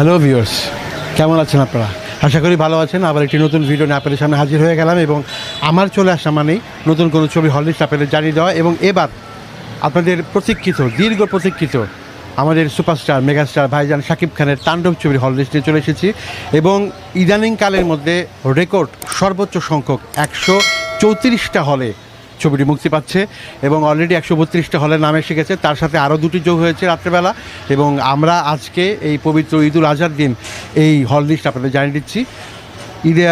Hello viewers কেমন আছেন আপনারা? আশা করি ভালো আছেন। আবার একটি নতুন ভিডিও নিয়ে আপনাদের সামনে হাজির হয়ে গেলাম এবং আমার চলে আসা মানেই নতুন কোনো ছবি হললিস্ট আপনাদের জানিয়ে দেওয়া এবং এবার আপনাদের প্রতীক্ষিত, দীর্ঘ প্রতীক্ষিত আমাদের সুপারস্টার মেগাস্টার ভাইজান শাকিব খানের তাণ্ডব ছবির হল লিস্টে চলে এসেছি এবং ইদানিংকালের মধ্যে রেকর্ড সর্বোচ্চ সংখ্যক একশো চৌত্রিশটা হলে ছবিটি মুক্তি পাচ্ছে এবং অলরেডি একশো বত্রিশটা হলের নাম এসে গেছে। তার সাথে আরও দুটি যোগ হয়েছে রাত্রেবেলা এবং আমরা আজকে এই পবিত্র ঈদুল আজহার দিন এই হল লিস্ট আপনাদের জানিয়ে দিচ্ছি। ঈদে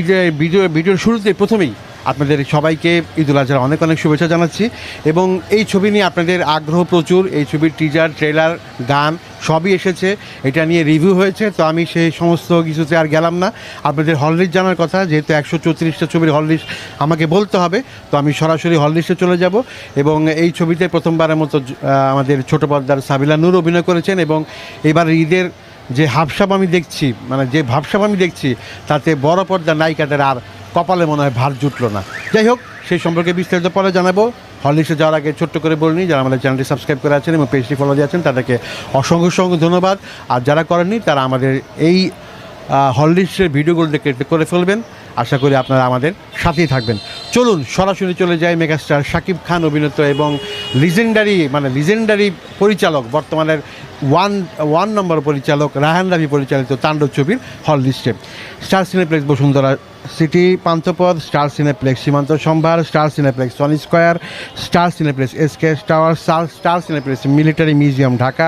ঈদের ভিডিও ভিডিওর শুরুতে প্রথমেই আপনাদের সবাইকে ঈদুল আজহার অনেক অনেক শুভেচ্ছা জানাচ্ছি। এবং এই ছবি নিয়ে আপনাদের আগ্রহ প্রচুর, এই ছবির টিজার ট্রেলার গান সবই এসেছে, এটা নিয়ে রিভিউ হয়েছে। তো আমি সেই সমস্ত কিছুতে আর গেলাম না। আপনাদের হল লিস্ট জানার কথা, যেহেতু একশো চৌত্রিশটা ছবির হল লিস্ট আমাকে বলতে হবে, তো আমি সরাসরি হল লিস্টে চলে যাব। এবং এই ছবিতে প্রথমবারের মতো আমাদের ছোট পর্দার সাবিলা নূর অভিনয় করেছেন এবং এবার ঈদের যে হাবসাব আমি দেখছি মানে যে ভাবসাব আমি দেখছি, তাতে বড় পর্দার নায়িকাদের আর কপালে মনে হয় ভার জুটলো না। যাই হোক, সেই সম্পর্কে বিস্তারিত পরে জানাব। হলিস্টে যাওয়ার আগে ছোট্ট করে বলিনি যারা আমাদের চ্যানেলটি সাবস্ক্রাইব করে আছেন এবং পেজটি ফলো দিয়ে আছেন, তাদেরকে অসংখ্য অসংখ্য ধন্যবাদ। আর যারা করেননি, তারা আমাদের এই হললিস্টের ভিডিওগুলো দেখে করে ফেলবেন। আশা করি আপনারা আমাদের সাথেই থাকবেন। চলুন, সরাসরি চলে যাই মেগাস্টার শাকিব খান অভিনীত এবং লিজেন্ডারি মানে লিজেন্ডারি পরিচালক, বর্তমানের ওয়ান ওয়ান নম্বর পরিচালক, রাহান রাভি পরিচালিত তাণ্ডব ছবির হল লিস্টে Star Cineplex Bashundhara city Panthapath Star Cineplex Shimanto Shambhar Star Cineplex Sony square Star Cineplex SK tower Star Cineplex military museum Dhaka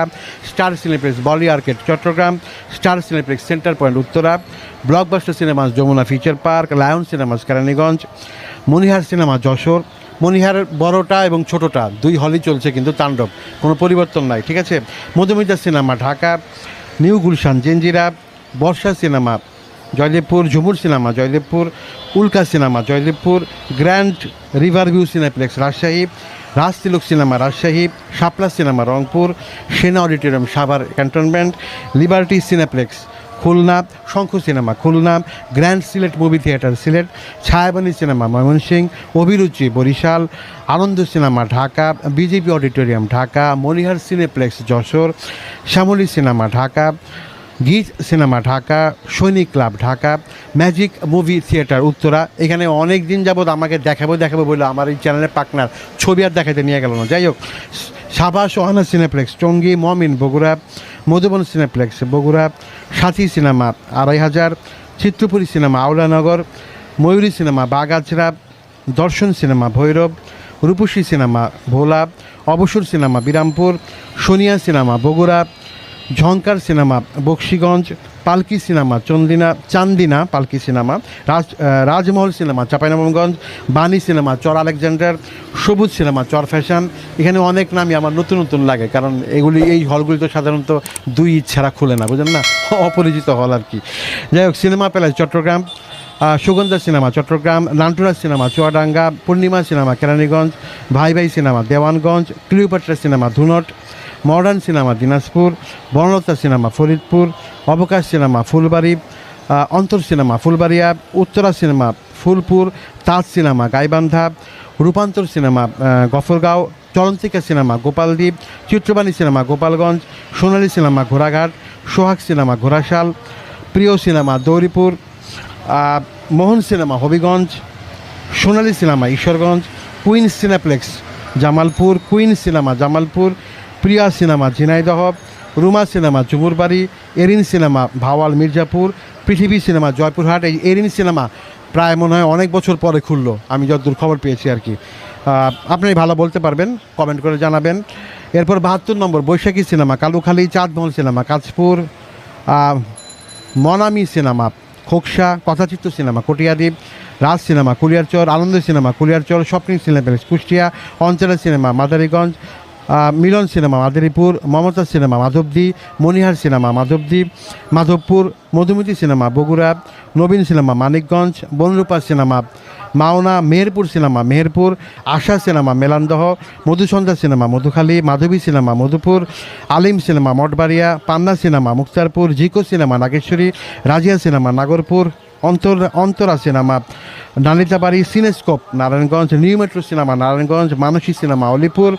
Star Cineplex Bali arcade Chattogram Star Cineplex center point Uttara Blockbuster cinemas Jamuna future park Lion cinemas Keraniganj Monihar cinema Jessore Monihar বড়টা এবং ছোটটা, দুই হলই চলছে কিন্তু তাণ্ডব, কোনো পরিবর্তন নাই, ঠিক আছে? Madhumita cinema, Dhaka, new Gulshan Jinjira Barsha cinema, Joydebpur, Jhumur cinema, Joydebpur, Ulka cinema, Joydebpur, grand river view cineplex, Rajshahi Rajtilak cinema, Rajshahi, Shapla cinema, Rangpur, Sena auditorium, Savar cantonment, liberty cineplex Khulna Shankha cinema Khulna grand Sylhet movie theatre Sylhet Chhayabani cinema, Mymensingh, Abhiruchi, Barishal, Ananda cinema, Dhaka, BJP auditorium, Dhaka Monihar cineplex, Jessore, Shyamoli cinema, Dhaka, Geet cinema, Dhaka, Sainik club, Dhaka, magic movie theatre, Uttara. এখানে অনেক দিন যাবৎ আমাকে দেখাবো দেখাবো বলে আমার এই চ্যানেলের পাকনার ছবি আর দেখাতে নিয়ে গেল না। যাই হোক সাভা সোহানা সিনেপ্লেক্স, টঙ্গী, মমিন, বগুড়া মধুবন সিনেপ্লেক্স বগুড়া সাথী সিনেমা, আড়াই হাজার, Chitrapuri cinema Aolanagar Mayuri cinema, Baghachhara, Darshan cinema, Bhairab, Rupshi cinema, Bhola, Abosar cinema, Birampur, Sonia cinema, Bogura Jhankar cinema, Bakshiganj, Palki cinema, Chandina, Chandina, Palki cinema, Raj Rajmahal cinema, Chapainawabganj, Bani cinema, Char Alexander, Sabuj cinema, Char fashion. এখানে অনেক নামই আমার নতুন নতুন লাগে, কারণ এগুলি, এই হলগুলি তো সাধারণত দুই ছাড়া খুলে না, বুঝলেন না? অপরিচিত হল আর কি। যাই হোক, cinema palace, Chattogram. Sugandha cinema, Chattogram. Nantura cinema, Chuadanga. Purnima cinema, Keraniganj. Bhai Bhai cinema, Dewanganj. Cleopatra cinema, Dhunat. Modern cinema Dinajpur, Banalata cinema Faridpur, Abokash cinema Phulbari Antar cinema Phulbaria, Uttara cinema Phulpur Taj cinema Gaibandha, Rupantar cinema Gafargaon, Chalantika cinema Gopaldwip, Chitrabani cinema Gopalganj, Sonali cinema ঘোড়াঘাট, Sohag cinema Ghorashal, Priyo cinema Dauripur Mohan cinema Habiganj, Sonali cinema Ishwarganj queen cineplex Jamalpur queen cinema Jamalpur Priya cinema Jhenaidah Ruma cinema Chumurbari Erin cinema, Bhawal Mirzapur, Prithibi cinema, Joypurhat, এই Haerin cinema প্রায় মনে হয় অনেক বছর পরে খুললো, আমি যতদূর খবর পেয়েছি আর কি। আপনি ভালো বলতে পারবেন কমেন্ট করে জানাবেন। এরপর বাহাত্তর নম্বর, Baishakhi cinema, Kalukhali, Chandmahal cinema, Kanchpur Monami cinema, Khoksa, Kathachitra cinema Katiadwip Raj cinema, Kuliarchar, Ananda cinema, Kuliarchar Swapnil cineplex, Kushtia, অঞ্চলের cinema, Madarganj Milan cinema, Madaripur Mamata cinema, Madhabdi Monihar cinema, Madhabdi Madhabpur Madhumati cinema, Bogura Nabin cinema, Manikganj Banarupa cinema, Mawna Meherpur cinema, Meherpur Asha cinema, Melandaha Madhusandhya cinema, Madhukhali Madhabi cinema, Madhupur Alim cinema, Mathbaria Panna cinema, Muktarpur Zico cinema, Nageshwari Razia cinema, Nagarpur Antar Antara cinema, Nalitabari cinescope, Narayanganj new metro cinema, Narayanganj Manasi cinema, Alipur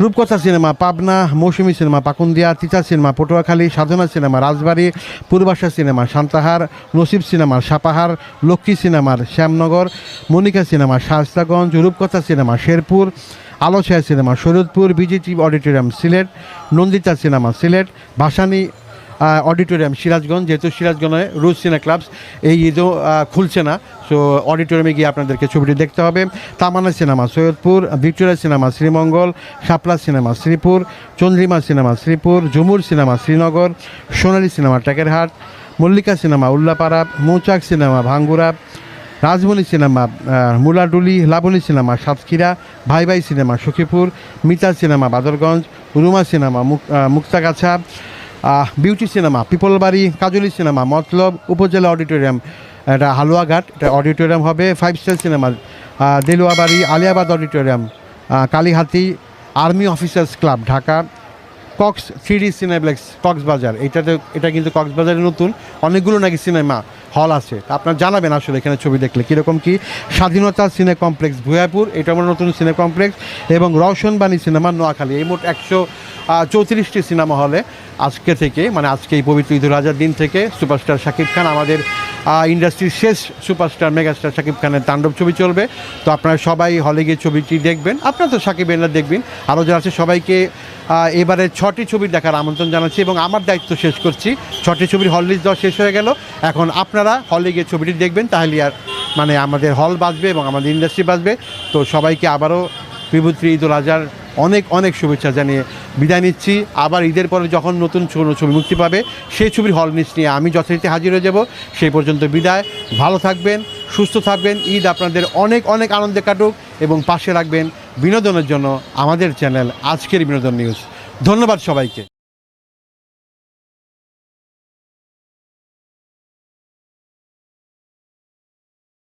Rupkatha cinema, Pabna, Mousumi cinema, Pakundia, Tita cinema, Patuakhali, Sadhana cinema, Rajbari, Purbasha cinema, Santahar, Nasib সিনেমার সাপাহার, লক্ষ্মী সিনেমার Shyamnagar, Monika cinema, Shaistaganj, Rupkatha cinema, Sherpur, Alochhaya cinema, Sharatpur, BGT auditorium Sylhet, Nandita cinema Sylhet, Bhasani auditorium Sirajganj, যেহেতু সিরাজগঞ্জে রুজ সিনে clubs এই ঈদও খুলছে না। So অডিটোরিয়ামে গিয়ে আপনাদেরকে ছবিটি দেখতে হবে। Tamanna cinema, Saidpur, Victoria cinema, Sreemangal, Shapla cinema, Sreepur, Chandrima cinema, Sreepur, Jhumur cinema, Srinagar, Sonali cinema Tekerhat Mallika cinema, Ullapara, Mouchak cinema, Bhangura, Rajmoni cinema Muladuli, Laboni cinema, Satkhira Bhai Bhai cinema, Sakhipur, Mita cinema, Badarganj Ruma cinema Muktagachha beauty cinema Pipalbari Kajoli cinema Matlab উপজেলা auditorium এটা হালুয়াঘাট, এটা auditorium হবে five star cinema Deluabari, Aliabad auditorium Kalihati army officers club Dhaka Cox three cineplex Cox's Bazar এটাতে এটা কিন্তু কক্সবাজারে নতুন, অনেকগুলো নাকি সিনেমা হল আছে। আপনার জানাবেন আসলে এখানে ছবি দেখলে কীরকম কি। স্বাধীনতা সিনে কমপ্লেক্স ভুয়াপুর এটা আমার নতুন সিনে কমপ্লেক্স এবং রওশনবাণী সিনেমা নোয়াখালী, এই মোট একশো চৌত্রিশটি সিনেমা হলে আজকে থেকে মানে আজকে এই পবিত্র ঈদুল আজহার দিন থেকে সুপারস্টার শাকিব খান আমাদের ইন্ডাস্ট্রির শেষ সুপারস্টার মেগাস্টার শাকিব খানের তাণ্ডব ছবি চলবে। তো আপনারা সবাই হলে গিয়ে ছবিটি দেখবেন, আপনারা তো শাকিব এনরা দেখবেন। আরও যারা আছে সবাইকে এবারে ছটি ছবি দেখার আমন্ত্রণ জানাচ্ছি এবং আমার দায়িত্ব শেষ করছি। ছটি ছবির হল লিস্ট দেওয়া শেষ হয়ে গেল। এখন আপনারা হলে গিয়ে ছবিটি দেখবেন, তাহলে আর মানে আমাদের হল বাঁচবে এবং আমাদের ইন্ডাস্ট্রি বাঁচবে তো সবাইকে আবারও বিভূত্রী ঈদুল আজহার অনেক অনেক শুভেচ্ছা জানিয়ে বিদায় নিচ্ছি। আবার ঈদের পরে যখন নতুন কোনো ছবি মুক্তি পাবে, সেই ছবির হল লিস্ট নিয়ে আমি যথারীতি হাজির হয়ে যাব। সেই পর্যন্ত বিদায়। ভালো থাকবেন, সুস্থ থাকবেন। ঈদ আপনাদের অনেক অনেক আনন্দে কাটুক এবং পাশে রাখবেন বিনোদনের জন্য আমাদের চ্যানেল আজকের বিনোদন নিউজ ধন্যবাদ সবাইকে।